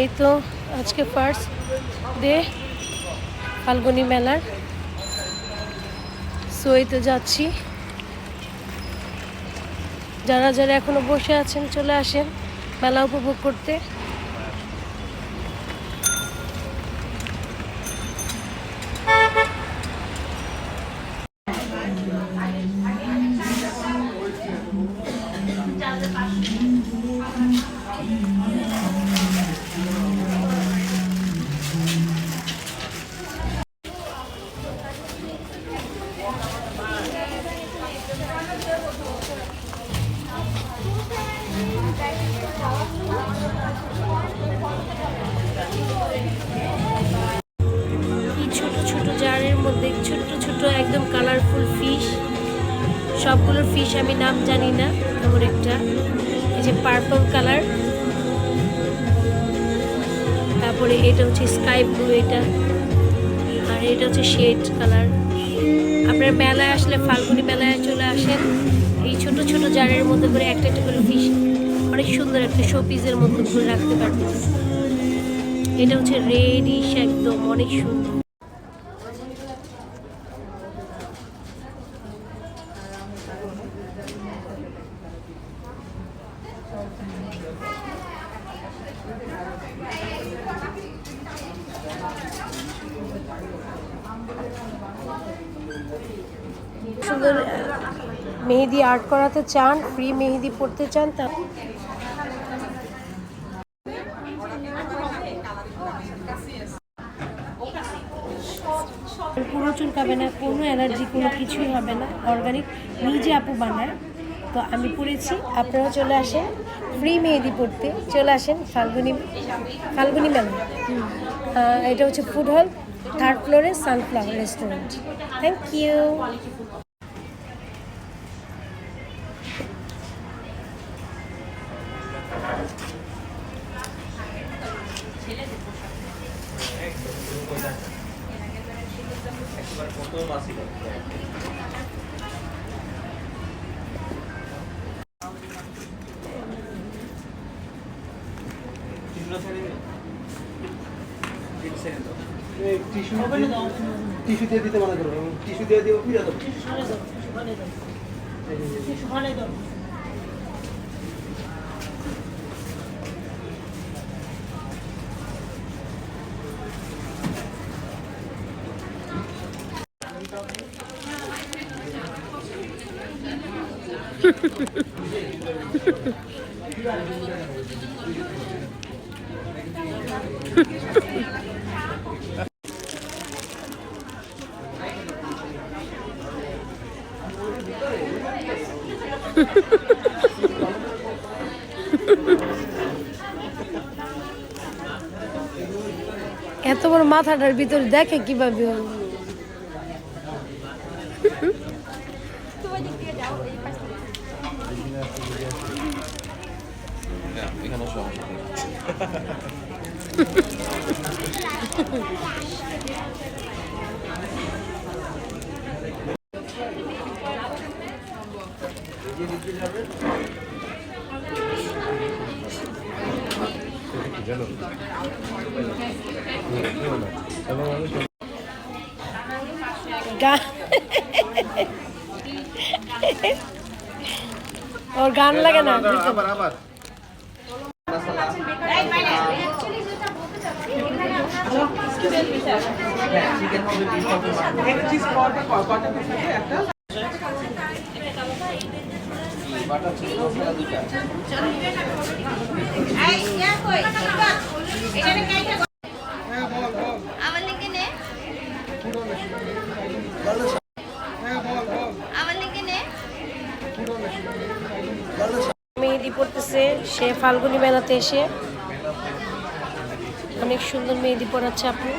এই তো আজকে ফার্স্ট ডে ফাল্গুনি মেলার। সো এই তো যাচ্ছি। যারা যারা এখনও বসে আছেন, চলে আসেন মেলা উপভোগ করতে। সবগুলোর ফিশ আমি নাম জানি না, এমন একটা। এই যে পার্পল কালার তারপরে এটা হচ্ছে স্কাই ব্লু এটা। আর এটা হচ্ছে শেড কালার আপনার মেলায় আসলে, ফাল্গুনি মেলায় চলে আসেন, এই ছোট ছোট জারের মধ্যে করে একটা একটা করে ফিশ অনেক সুন্দর একটা শো পিসের মধ্যে করে রাখতে পারবেন। এটা হচ্ছে রেডিশ একদম, অনেক সুন্দর। সুন্দর মেহেদি আর্ট করাতে চান ফ্রি মেহেদি পড়তে চান, তা পুরো চুলকাবে না, কোনো অ্যালার্জি কোনো কিছুই হবে না অর্গানিক নিজে আপু বানায়। তো আমি পড়েছি। আপনারাও চলে আসেন। ফ্রি মেহেদি পড়তে। চলে আসেন ফাল্গুনি ফাল্গুনি মেলা। এটা হচ্ছে ফুড হল থার্ড ফ্লোরে sunflower restaurant thank you tissue tissue দিয়ে দিতে মানা করো টিস্যু দিয়ে দিয়ে ফিরে দেবো এত বড় মাথাটার ভিতরে দেখে কীভাবে? এখানে ওর গান লাগে না। আবার আবার মেহেদি পড়তেছে সে ফাল্গুনি মেলাতে এসে অনেক সুন্দর মেহেদি পড়াচ্ছে আপনি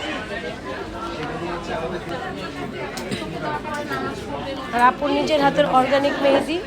আর আপুর নিজের হাতের অর্গানিক মেহেদি।